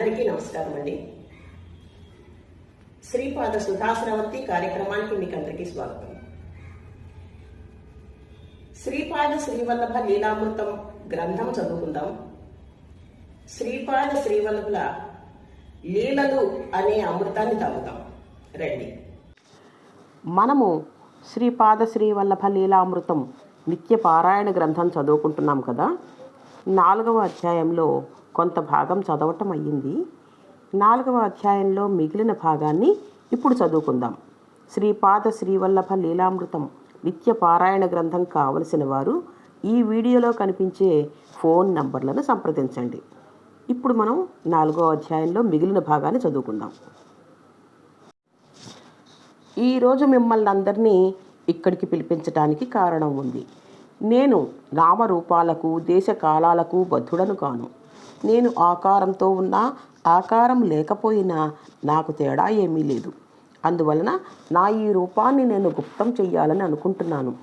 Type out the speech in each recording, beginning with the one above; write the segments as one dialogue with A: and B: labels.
A: అందరికీ నమస్కారం అండి. శ్రీపాద సుధాశ్రవర్తి కార్యక్రమానికి మీకు అందరికీ స్వాగతం. శ్రీపాద శ్రీవల్లభ లీలామృతం గ్రంథం చదువుకుందాం. శ్రీపాద శ్రీవల్లభుల లీలలు అనే అమృతాన్ని తాగుతాం. రండి.
B: మనము శ్రీపాద శ్రీవల్లభ లీలామృతం నిత్య పారాయణ గ్రంథం చదువుకుంటున్నాం కదా. నాలుగవ అధ్యాయంలో కొంత భాగం చదవటం అయ్యింది. నాలుగవ అధ్యాయంలో మిగిలిన భాగాన్ని ఇప్పుడు చదువుకుందాం. శ్రీపాద శ్రీవల్లభ లీలామృతం నిత్య పారాయణ గ్రంథం కావలసిన వారు ఈ వీడియోలో కనిపించే ఫోన్ నంబర్లను సంప్రదించండి. ఇప్పుడు మనం నాలుగో అధ్యాయంలో మిగిలిన భాగాన్ని చదువుకుందాం. ఈరోజు మిమ్మల్ని అందరినీ ఇక్కడికి పిలిపించటానికి కారణం ఉంది. నేను నామరూపాలకు దేశ కాలాలకు బద్ధుడను కాను. నేను ఆకారంతో ఉన్నా ఆకారం లేకపోయినా నాకు తేడా ఏమీ లేదు. అందువలన నా ఈ రూపాన్ని నేను గుప్తం చెయ్యాలని అనుకుంటున్నాను.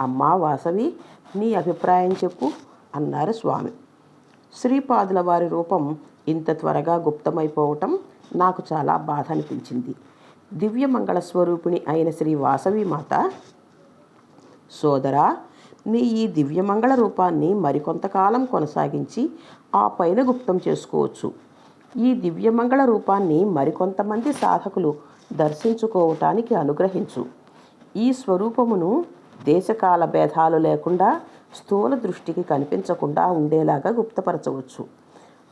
B: అమ్మా వాసవి నీ అభిప్రాయం చెప్పు అన్నారు స్వామి. శ్రీపాదుల వారి రూపం ఇంత త్వరగా గుప్తమైపోవటం నాకు చాలా బాధ అనిపించింది. దివ్యమంగళ స్వరూపిణి అయిన శ్రీ వాసవి మాత సోదరా నీ ఈ దివ్యమంగళ రూపాన్ని మరికొంతకాలం కొనసాగించి ఆ పైన గుప్తం చేసుకోవచ్చు. ఈ దివ్యమంగళ రూపాన్ని మరికొంతమంది సాధకులు దర్శించుకోవటానికి అనుగ్రహించు. ఈ స్వరూపమును దేశకాల భేదాలు లేకుండా స్థూల దృష్టికి కనిపించకుండా ఉండేలాగా గుప్తపరచవచ్చు.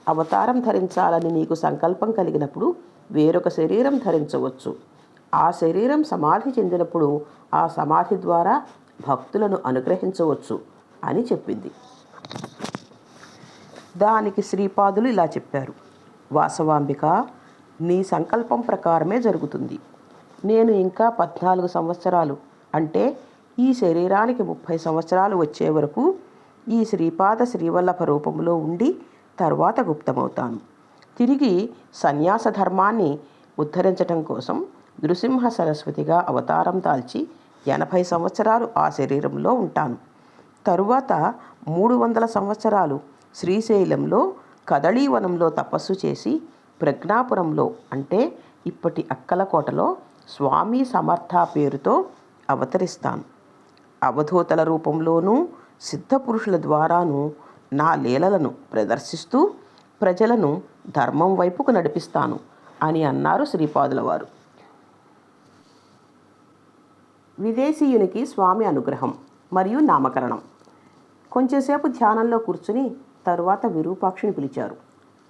B: అవతారం ధరించాలని నీకు సంకల్పం కలిగినప్పుడు వేరొక శరీరం ధరించవచ్చు. ఆ శరీరం సమాధి చెందినప్పుడు ఆ సమాధి ద్వారా భక్తులను అనుగ్రహించవచ్చు అని చెప్పింది. దానికి శ్రీపాదులు ఇలా చెప్పారు. వాసవాంబిక నీ సంకల్పం ప్రకారమే జరుగుతుంది. నేను ఇంకా పద్నాలుగు సంవత్సరాలు అంటే ఈ శరీరానికి ముప్పై సంవత్సరాలు వచ్చే వరకు ఈ శ్రీపాద శ్రీవల్లభ రూపంలో ఉండి తర్వాత గుప్తమవుతాను. తిరిగి సన్యాస ధర్మాన్ని ఉద్ధరించటం కోసం నృసింహ సరస్వతిగా అవతారం దాల్చి ఎనభై సంవత్సరాలు ఆ శరీరంలో ఉంటాను. తరువాత మూడు వందల సంవత్సరాలు శ్రీశైలంలో కదళీవనంలో తపస్సు చేసి ప్రజ్ఞాపురంలో అంటే ఇప్పటి అక్కలకోటలో స్వామి సమర్థ పేరుతో అవతరిస్తాను. అవధూతల రూపంలోనూ సిద్ధపురుషుల ద్వారాను నా లీలలను ప్రదర్శిస్తూ ప్రజలను ధర్మం వైపుకు నడిపిస్తాను అని అన్నారు శ్రీపాదుల వారు విదేశీయునికి స్వామి అనుగ్రహం మరియు నామకరణం. కొంచెంసేపు ధ్యానంలో కూర్చుని తరువాత విరూపాక్షిని పిలిచారు.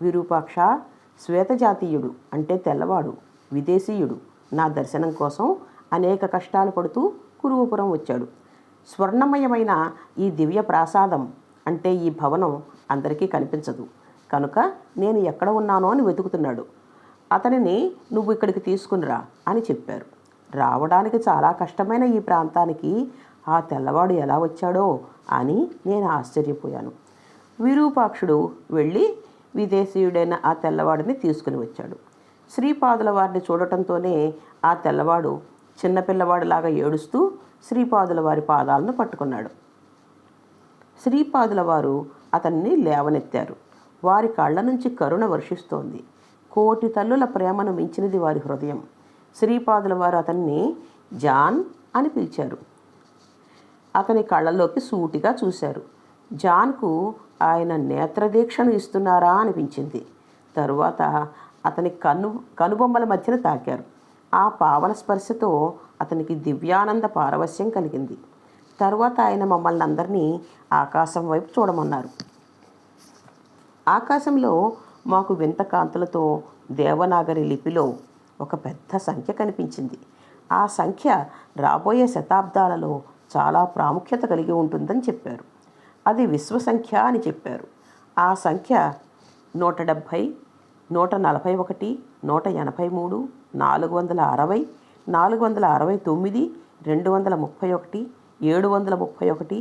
B: విరూపాక్ష శ్వేతజాతీయుడు అంటే తెల్లవాడు విదేశీయుడు నా దర్శనం కోసం అనేక కష్టాలు పడుతూ కురువపురం వచ్చాడు. స్వర్ణమయమైన ఈ దివ్య ప్రాసాదం అంటే ఈ భవనం అందరికీ కనిపించదు. కనుక నేను ఎక్కడ ఉన్నానో అని వెతుకుతున్నాడు. అతనిని నువ్వు ఇక్కడికి తీసుకునిరా అని చెప్పారు. రావడానికి చాలా కష్టమైన ఈ ప్రాంతానికి ఆ తెల్లవాడు ఎలా వచ్చాడో అని నేను ఆశ్చర్యపోయాను. విరూపాక్షుడు వెళ్ళి విదేశీయుడైన ఆ తెల్లవాడిని తీసుకుని వచ్చాడు. శ్రీపాదుల వారిని చూడటంతోనే ఆ తెల్లవాడు చిన్నపిల్లవాడిలాగా ఏడుస్తూ శ్రీపాదుల వారి పాదాలను పట్టుకున్నాడు. శ్రీపాదుల వారు అతన్ని లేవనెత్తారు. వారి కళ్ళ నుంచి కరుణ వర్షిస్తోంది. కోటి తల్లుల ప్రేమను మించినది వారి హృదయం. శ్రీపాదుల వారు అతన్ని జాన్ అని పిలిచారు. అతని కళ్ళలోకి సూటిగా చూశారు. జాన్కు ఆయన నేత్రదీక్షను ఇస్తున్నారా అనిపించింది. తరువాత అతని కను కనుబొమ్మల మధ్యన తాకారు. ఆ పావన స్పర్శతో అతనికి దివ్యానంద పారవస్యం కలిగింది. తరువాత ఆయన మమ్మల్ని అందరినీ ఆకాశం వైపు చూడమన్నారు. ఆకాశంలో మాకు వింత కాంతులతో దేవనాగరి లిపిలో ఒక పెద్ద సంఖ్య కనిపించింది. ఆ సంఖ్య రాబోయే శతాబ్దాలలో చాలా ప్రాముఖ్యత కలిగి ఉంటుందని చెప్పారు. అది విశ్వ సంఖ్య అని చెప్పారు. ఆ సంఖ్య నూట డెబ్భై నూట నలభై ఒకటి నూట ఎనభై మూడు నాలుగు వందల అరవై నాలుగు వందల అరవై తొమ్మిది రెండు వందల ముప్పై ఒకటి ఏడు వందల ముప్పై ఒకటి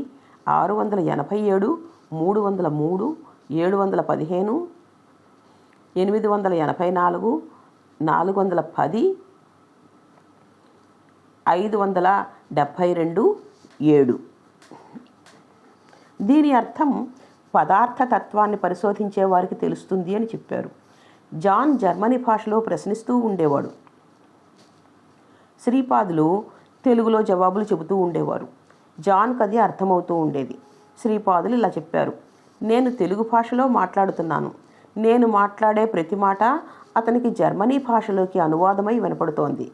B: ఆరు వందల ఎనభై ఏడు మూడు వందల మూడు ఏడు వందల పదిహేను ఎనిమిది వందల ఎనభై నాలుగు నాలుగు వందల పది ఐదు వందల డెబ్భై రెండు ఏడు. దీని అర్థం పదార్థ తత్వాన్ని పరిశోధించే వారికి తెలుస్తుంది అని చెప్పారు. జాన్ జర్మనీ భాషలో ప్రశ్నిస్తూ ఉండేవాడు. శ్రీపాదులు తెలుగులో జవాబులు చెబుతూ ఉండేవారు. జాన్కు అది అర్థమవుతూ ఉండేది. శ్రీపాదులు ఇలా చెప్పారు. నేను తెలుగు భాషలో మాట్లాడుతున్నాను. నేను మాట్లాడే ప్రతి మాట అతనికి జర్మనీ భాషలోకి అనువాదమై వినపడుతోంది.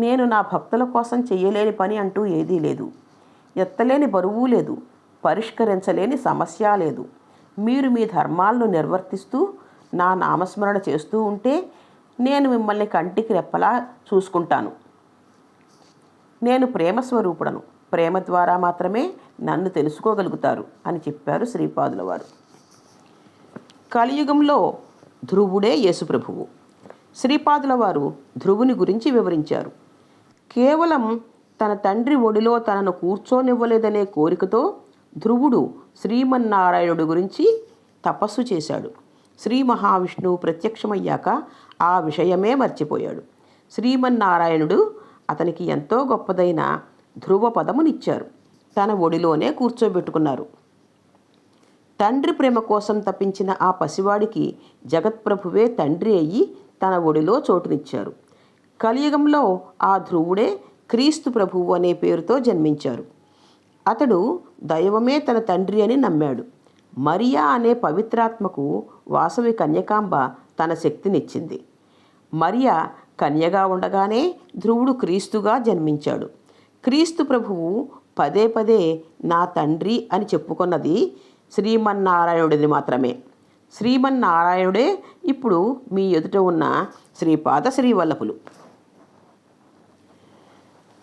B: నేను నా భక్తుల కోసం చెయ్యలేని పని అంటూ ఏదీ లేదు. ఎత్తలేని బరువు లేదు. పరిష్కరించలేని సమస్య లేదు. మీరు మీ ధర్మాలను నిర్వర్తిస్తూ నా నామస్మరణ చేస్తూ ఉంటే నేను మిమ్మల్ని కంటికి రెప్పలా చూసుకుంటాను. నేను ప్రేమస్వరూపుడను. ప్రేమ ద్వారా మాత్రమే నన్ను తెలుసుకోగలుగుతారు అని చెప్పారు శ్రీపాదుల వారు. కలియుగంలో ధ్రువుడే యేసుప్రభువు. శ్రీపాదుల వారు ధ్రువుని గురించి వివరించారు. కేవలం తన తండ్రి ఒడిలో తనను కూర్చోనివ్వలేదనే కోరికతో ధ్రువుడు శ్రీమన్నారాయణుడి గురించి తపస్సు చేశాడు. శ్రీ మహావిష్ణువు ప్రత్యక్షమయ్యాక ఆ విషయమే మర్చిపోయాడు. శ్రీమన్నారాయణుడు అతనికి ఎంతో గొప్పదైన ధ్రువ పదమునిచ్చారు తన ఒడిలోనే కూర్చోబెట్టుకున్నారు. తండ్రి ప్రేమ కోసం తప్పించిన ఆ పసివాడికి జగత్ప్రభువే తండ్రి అయ్యి తన ఒడిలో చోటునిచ్చారు. కలియుగంలో ఆ ధ్రువుడే క్రీస్తు ప్రభువు అనే పేరుతో జన్మించారు. అతడు దైవమే తన తండ్రి అని నమ్మాడు. మరియా అనే పవిత్రాత్మకు వాసవి కన్యకాంబ తన శక్తినిచ్చింది. మరియా కన్యగా ఉండగానే ధ్రువుడు క్రీస్తుగా జన్మించాడు. క్రీస్తు ప్రభువు పదే పదే నా తండ్రి అని చెప్పుకున్నది శ్రీమన్నారాయణుడిది మాత్రమే. శ్రీమన్నారాయణుడే ఇప్పుడు మీ ఎదుట ఉన్న శ్రీపాద శ్రీవల్లభులు.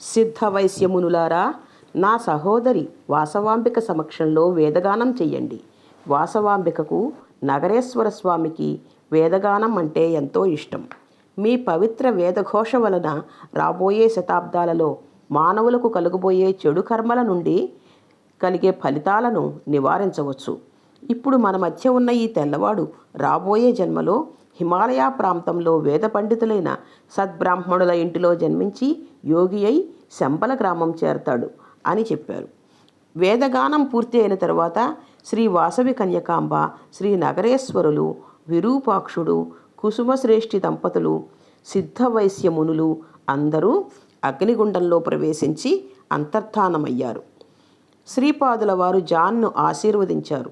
B: సిద్ధవైశ్యమునులారా నా సహోదరి వాసవాంబిక సమక్షంలో వేదగానం చెయ్యండి. వాసవాంబికకు నగరేశ్వర స్వామికి వేదగానం అంటే ఎంతో ఇష్టం. మీ పవిత్ర వేదఘోష వలన రాబోయే శతాబ్దాలలో మానవులకు కలుగబోయే చెడు కర్మల నుండి కలిగే ఫలితాలను నివారించవచ్చు. ఇప్పుడు మన మధ్య ఉన్న ఈ తెల్లవాడు రాబోయే జన్మలో హిమాలయ ప్రాంతంలో వేద పండితులైన సద్బ్రాహ్మణుల ఇంటిలో జన్మించి యోగి అయి శంబల గ్రామం చేరతాడు అని చెప్పారు. వేదగానం పూర్తి అయిన తర్వాత శ్రీ వాసవి కన్యకాంబ శ్రీ నగరేశ్వరులు విరూపాక్షుడు కుసుమశ్రేష్ఠి దంపతులు సిద్ధవైశ్య మునులు అందరూ అగ్నిగుండంలో ప్రవేశించి అంతర్ధానమయ్యారు. శ్రీపాదుల వారు జాన్ను ఆశీర్వదించారు.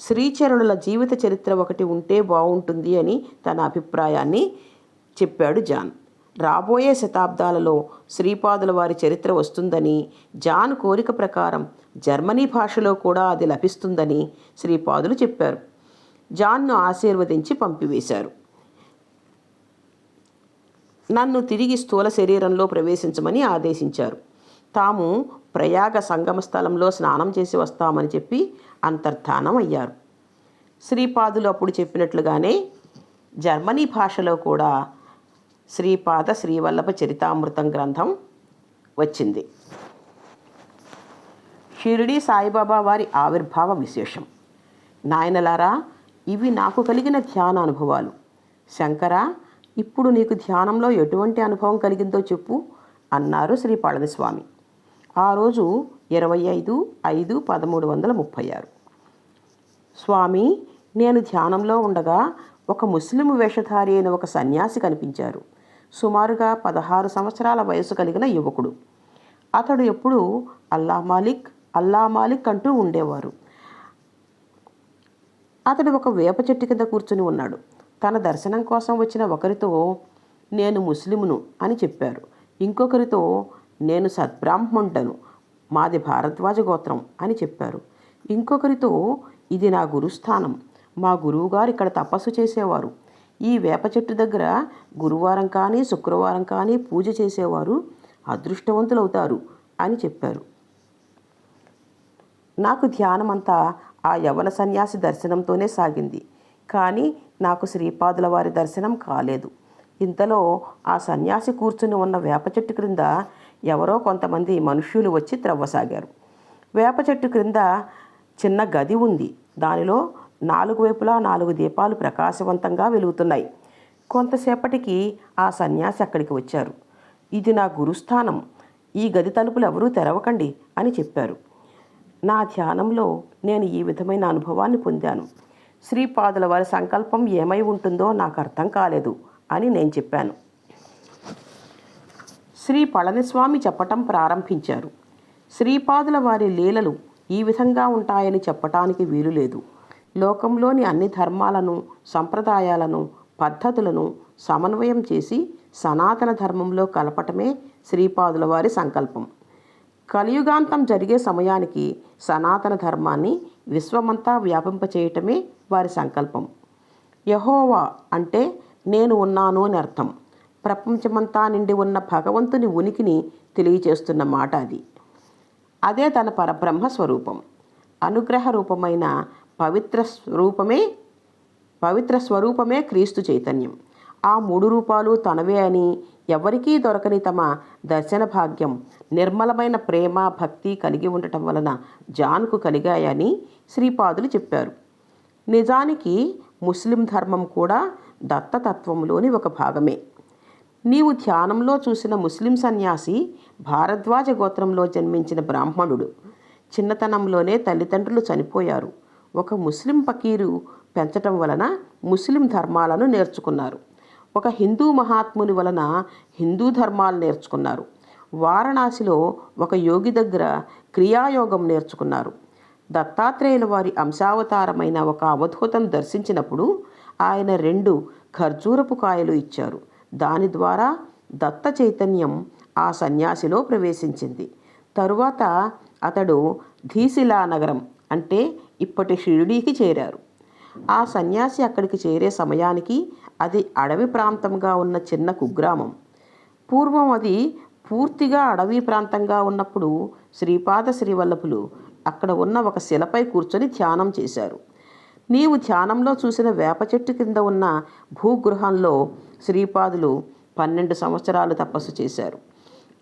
B: శ్రీచరణుల జీవిత చరిత్ర ఒకటి ఉంటే బాగుంటుంది అని తన అభిప్రాయాన్ని చెప్పాడు జాన్. రాబోయే శతాబ్దాలలో శ్రీపాదుల వారి చరిత్ర వస్తుందని జాన్ కోరిక ప్రకారం జర్మనీ భాషలో కూడా అది లభిస్తుందని శ్రీపాదులు చెప్పారు. జాన్ను ఆశీర్వదించి పంపివేశారు. నన్ను తిరిగి స్థూల శరీరంలో ప్రవేశించమని ఆదేశించారు. తాము ప్రయాగ సంగమ స్థలంలో స్నానం చేసి వస్తామని చెప్పి అంతర్ధానం అయ్యారు. శ్రీపాదులు అప్పుడు చెప్పినట్లుగానే జర్మనీ భాషలో కూడా శ్రీపాద శ్రీవల్లభ చరితామృతం గ్రంథం వచ్చింది. షిరిడి సాయిబాబా వారి ఆవిర్భావ విశేషం. నాయనలారా ఇవి నాకు కలిగిన ధ్యాన అనుభవాలు. శంకర ఇప్పుడు నీకు ధ్యానంలో ఎటువంటి అనుభవం కలిగిందో చెప్పు అన్నారు శ్రీ పళనిస్వామి ఆ రోజు ఇరవై ఐదు ఐదు పదమూడు వందల ముప్పై ఆరు. స్వామి నేను ధ్యానంలో ఉండగా ఒక ముస్లిం వేషధారి అయిన ఒక సన్యాసి కనిపించారు. సుమారుగా పదహారు సంవత్సరాల వయసు కలిగిన యువకుడు. అతడు ఎప్పుడూ అల్లా మాలిక్ అల్లా మాలిక్ అంటూ ఉండేవారు. అతడు ఒక వేప చెట్టు కింద కూర్చుని ఉన్నాడు. తన దర్శనం కోసం వచ్చిన ఒకరితో నేను ముస్లిమును అని చెప్పారు. ఇంకొకరితో నేను సద్బ్రాహ్మణుడను మాది భారద్వాజ గోత్రం అని చెప్పారు. ఇంకొకరితో ఇది నా గురుస్థానం. మా గురువుగారు ఇక్కడ తపస్సు చేసేవారు. ఈ వేప చెట్టు దగ్గర గురువారం కానీ శుక్రవారం కానీ పూజ చేసేవారు. అదృష్టవంతులవుతారు అని చెప్పారు. నాకు ధ్యానమంతా ఆ యవన సన్యాసి దర్శనంతోనే సాగింది. కానీ నాకు శ్రీపాదుల వారి దర్శనం కాలేదు. ఇంతలో ఆ సన్యాసి కూర్చుని ఉన్న వేప చెట్టు క్రింద ఎవరో కొంతమంది మనుష్యులు వచ్చి త్రవ్వసాగారు. వేప చెట్టు క్రింద చిన్న గది ఉంది. దానిలో నాలుగు వైపులా నాలుగు దీపాలు ప్రకాశవంతంగా వెలుగుతున్నాయి. కొంతసేపటికి ఆ సన్యాసి అక్కడికి వచ్చారు. ఇది నా గురుస్థానం. ఈ గది తలుపులు ఎవరూ తెరవకండి అని చెప్పారు. నా ధ్యానంలో నేను ఈ విధమైన అనుభవాన్ని పొందాను. శ్రీపాదుల వారి సంకల్పం ఏమై ఉంటుందో నాకు అర్థం కాలేదు అని నేను చెప్పాను. శ్రీ పళనిస్వామి చెప్పటం ప్రారంభించారు. శ్రీపాదుల వారి లీలలు ఈ విధంగా ఉంటాయని చెప్పటానికి వీలు లేదు. లోకంలోని అన్ని ధర్మాలను సంప్రదాయాలను పద్ధతులను సమన్వయం చేసి సనాతన ధర్మంలో కలపటమే శ్రీపాదుల వారి సంకల్పం. కలియుగాంతం జరిగే సమయానికి సనాతన ధర్మాన్ని విశ్వమంతా వ్యాపింపచేయటమే వారి సంకల్పం. యహోవా అంటే నేను ఉన్నాను అని అర్థం. ప్రపంచమంతా నిండి ఉన్న భగవంతుని ఉనికిని తెలియచేస్తున్న మాట అది. అదే తన పరబ్రహ్మ స్వరూపం. అనుగ్రహ రూపమైన పవిత్ర స్వరూపమే పవిత్ర స్వరూపమే క్రీస్తు చైతన్యం. ఆ మూడు రూపాలు తనవే అని ఎవరికీ దొరకని తమ దర్శన భాగ్యం నిర్మలమైన ప్రేమ భక్తి కలిగి ఉండటం వలన జాన్కు కలిగాయని శ్రీపాదులు చెప్పారు. నిజానికి ముస్లిం ధర్మం కూడా దత్తతత్వంలోని ఒక భాగమే. నీవు ధ్యానంలో చూసిన ముస్లిం సన్యాసి భారద్వాజ గోత్రంలో జన్మించిన బ్రాహ్మణుడు. చిన్నతనంలోనే తల్లిదండ్రులు చనిపోయారు. ఒక ముస్లిం పకీరు పెంచటం వలన ముస్లిం ధర్మాలను నేర్చుకున్నారు. ఒక హిందూ మహాత్ముని వలన హిందూ ధర్మాలు నేర్చుకున్నారు. వారణాసిలో ఒక యోగి దగ్గర క్రియాయోగం నేర్చుకున్నారు. దత్తాత్రేయుల వారి అంశావతారమైన ఒక అవధూతం దర్శించినప్పుడు ఆయన రెండు ఖర్జూరపు కాయలు ఇచ్చారు. దాని ద్వారా దత్త చైతన్యం ఆ సన్యాసిలో ప్రవేశించింది. తరువాత అతడు ధీశిలా నగరం అంటే ఇప్పటి షిరిడీకి చేరారు. ఆ సన్యాసి అక్కడికి చేరే సమయానికి అది అడవి ప్రాంతంగా ఉన్న చిన్న కుగ్రామం. పూర్వం అది పూర్తిగా అడవి ప్రాంతంగా ఉన్నప్పుడు శ్రీపాద శ్రీవల్లభులు అక్కడ ఉన్న ఒక శిలపై కూర్చొని ధ్యానం చేశారు. నీవు ధ్యానంలో చూసిన వేప చెట్టు కింద ఉన్న భూగృహంలో శ్రీపాదులు పన్నెండు సంవత్సరాలు తపస్సు చేశారు.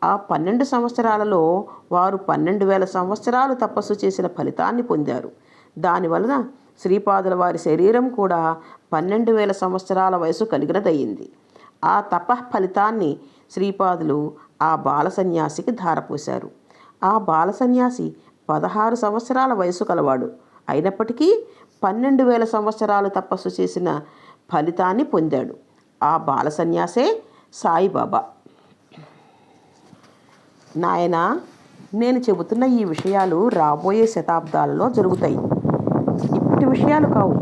B: ఆ పన్నెండు సంవత్సరాలలో వారు పన్నెండు వేల సంవత్సరాలు తపస్సు చేసిన ఫలితాన్ని పొందారు. దానివలన శ్రీపాదుల వారి శరీరం కూడా పన్నెండు వేల సంవత్సరాల వయసు కలిగినదయ్యింది. ఆ తప ఫలితాన్ని శ్రీపాదులు ఆ బాల సన్యాసికి ధారపోశారు. ఆ బాల సన్యాసి పదహారు సంవత్సరాల వయసు కలవాడు. అయినప్పటికీ పన్నెండు వేల సంవత్సరాలు తపస్సు చేసిన ఫలితాన్ని పొందాడు. ఆ బాల సన్యాసే సాయిబాబా. నాయన నేను చెబుతున్న ఈ విషయాలు రాబోయే శతాబ్దాలలో జరుగుతాయి. ఇప్పటి విషయాలు కావు.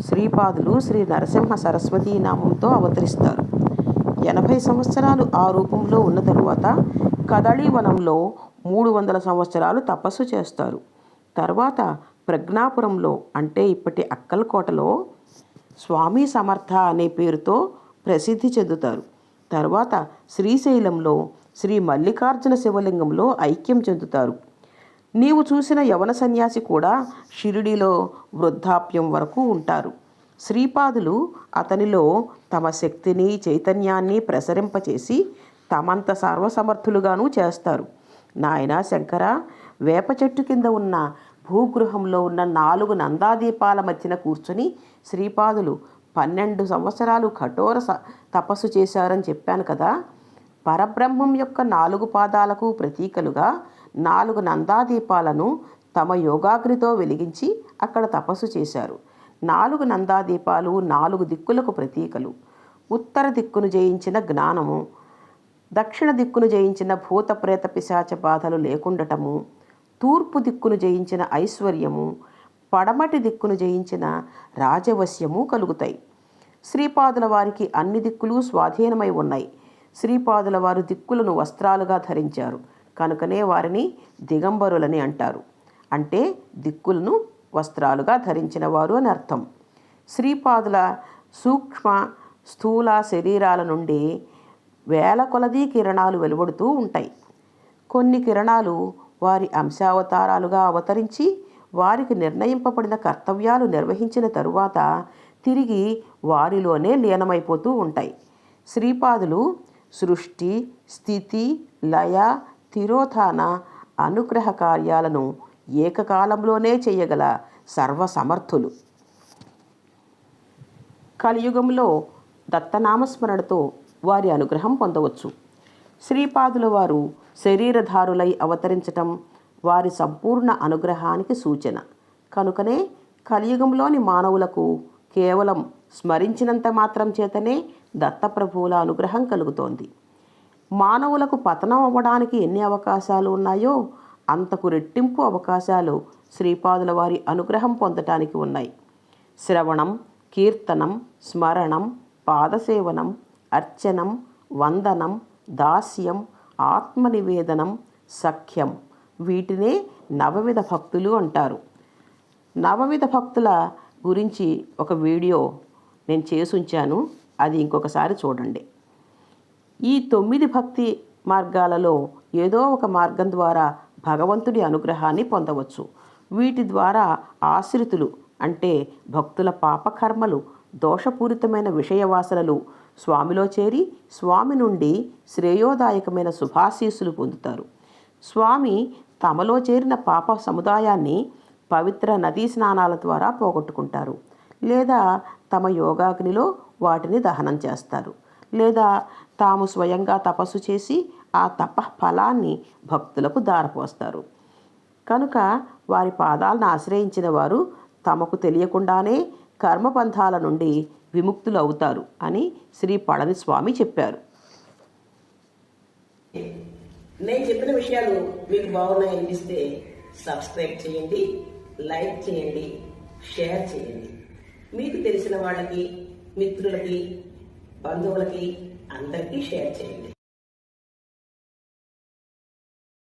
B: శ్రీపాదులు శ్రీ నరసింహ సరస్వతీ నామంతో అవతరిస్తారు. ఎనభై సంవత్సరాలు ఆ రూపంలో ఉన్న తరువాత కదళీవనంలో మూడు వందల సంవత్సరాలు తపస్సు చేస్తారు. తర్వాత ప్రజ్ఞాపురంలో అంటే ఇప్పటి అక్కలకోటలో స్వామి సమర్థ అనే పేరుతో ప్రసిద్ధి చెందుతారు. తర్వాత శ్రీశైలంలో శ్రీ మల్లికార్జున శివలింగంలో ఐక్యం చెందుతారు. నీవు చూసిన యవన సన్యాసి కూడా షిరిడిలో వృద్ధాప్యం వరకు ఉంటారు. శ్రీపాదులు అతనిలో తమ శక్తిని చైతన్యాన్ని ప్రసరింపచేసి తమంత సర్వసమర్థులుగాను చేస్తారు. నాయనా శంకర వేప చెట్టు కింద ఉన్న భూగృహంలో ఉన్న నాలుగు నందాదీపాల మధ్యన కూర్చొని శ్రీపాదులు పన్నెండు సంవత్సరాలు కఠోర స- తపస్సు చేశారని చెప్పాను కదా. పరబ్రహ్మం యొక్క నాలుగు పాదాలకు ప్రతీకలుగా నాలుగు నందాదీపాలను తమ యోగాగ్నితో వెలిగించి అక్కడ తపస్సు చేశారు. నాలుగు నందాదీపాలు నాలుగు దిక్కులకు ప్రతీకలు. ఉత్తర దిక్కును జయించిన జ్ఞానము దక్షిణ దిక్కును జయించిన భూత ప్రేత పిశాచ బాధలు లేకుండటము తూర్పు దిక్కును జయించిన ఐశ్వర్యము పడమటి దిక్కును జయించిన రాజవశ్యము కలుగుతాయి. శ్రీపాదుల వారికి అన్ని దిక్కులు స్వాధీనమై ఉన్నాయి. శ్రీపాదుల వారు దిక్కులను వస్త్రాలుగా ధరించారు. కనుకనే వారిని దిగంబరులని అంటారు. అంటే దిక్కులను వస్త్రాలుగా ధరించిన వారు అని అర్థం. శ్రీపాదుల సూక్ష్మ స్థూల శరీరాల నుండి వేల కొలది కిరణాలు వెలువడుతూ ఉంటాయి. కొన్ని కిరణాలు వారి అంశావతారాలుగా అవతరించి వారికి నిర్ణయింపబడిన కర్తవ్యాలు నిర్వహించిన తరువాత తిరిగి వారిలోనే లీనమైపోతూ ఉంటాయి. శ్రీపాదులు సృష్టి స్థితి లయ తిరోధాన అనుగ్రహ కార్యాలను ఏకకాలంలోనే చేయగల సర్వసమర్థులు. కలియుగంలో దత్తనామస్మరణతో వారి అనుగ్రహం పొందవచ్చు. శ్రీపాదుల వారు శరీరధారులై అవతరించటం వారి సంపూర్ణ అనుగ్రహానికి సూచన. కనుకనే కలియుగంలోని మానవులకు కేవలం స్మరించినంత మాత్రం చేతనే దత్తప్రభువుల అనుగ్రహం కలుగుతోంది. మానవులకు పతనం అవ్వడానికి ఎన్ని అవకాశాలు ఉన్నాయో అంతకు రెట్టింపు అవకాశాలు శ్రీపాదుల వారి అనుగ్రహం పొందటానికి ఉన్నాయి. శ్రవణం కీర్తనం స్మరణం పాదసేవనం అర్చనం వందనం దాస్యం ఆత్మనివేదనం సఖ్యం వీటినే నవవిధ భక్తులు అంటారు. నవవిధ భక్తుల గురించి ఒక వీడియో నేను చేసి ఉంచాను. అది ఇంకొకసారి చూడండి. ఈ తొమ్మిది భక్తి మార్గాలలో ఏదో ఒక మార్గం ద్వారా భగవంతుడి అనుగ్రహాన్ని పొందవచ్చు. వీటి ద్వారా ఆశ్రితులు అంటే భక్తుల పాపకర్మలు దోషపూరితమైన విషయవాసనలు స్వామిలో చేరి స్వామి నుండి శ్రేయోదాయకమైన శుభాశీస్సులు పొందుతారు. స్వామి తమలో చేరిన పాప సముదాయాన్ని పవిత్ర నదీ స్నానాల ద్వారా పోగొట్టుకుంటారు. లేదా తమ యోగాగ్నిలో వాటిని దహనం చేస్తారు. లేదా తాము స్వయంగా తపస్సు చేసి ఆ తప ఫలాన్ని భక్తులకు దారపోస్తారు. కనుక వారి పాదాలను ఆశ్రయించిన వారు తమకు తెలియకుండానే కర్మబంధాల నుండి విముక్తులు అవుతారు అని శ్రీ పళనిస్వామి చెప్పారు.
A: నేను చెప్పిన విషయాలు మీకు బాగున్నాయి అనిపిస్తే సబ్స్క్రైబ్ చేయండి లైక్ చేయండి షేర్ చేయండి. మీకు తెలిసిన వాళ్ళకి మిత్రులకి బంధువులకి అందరికీ షేర్ చేయండి.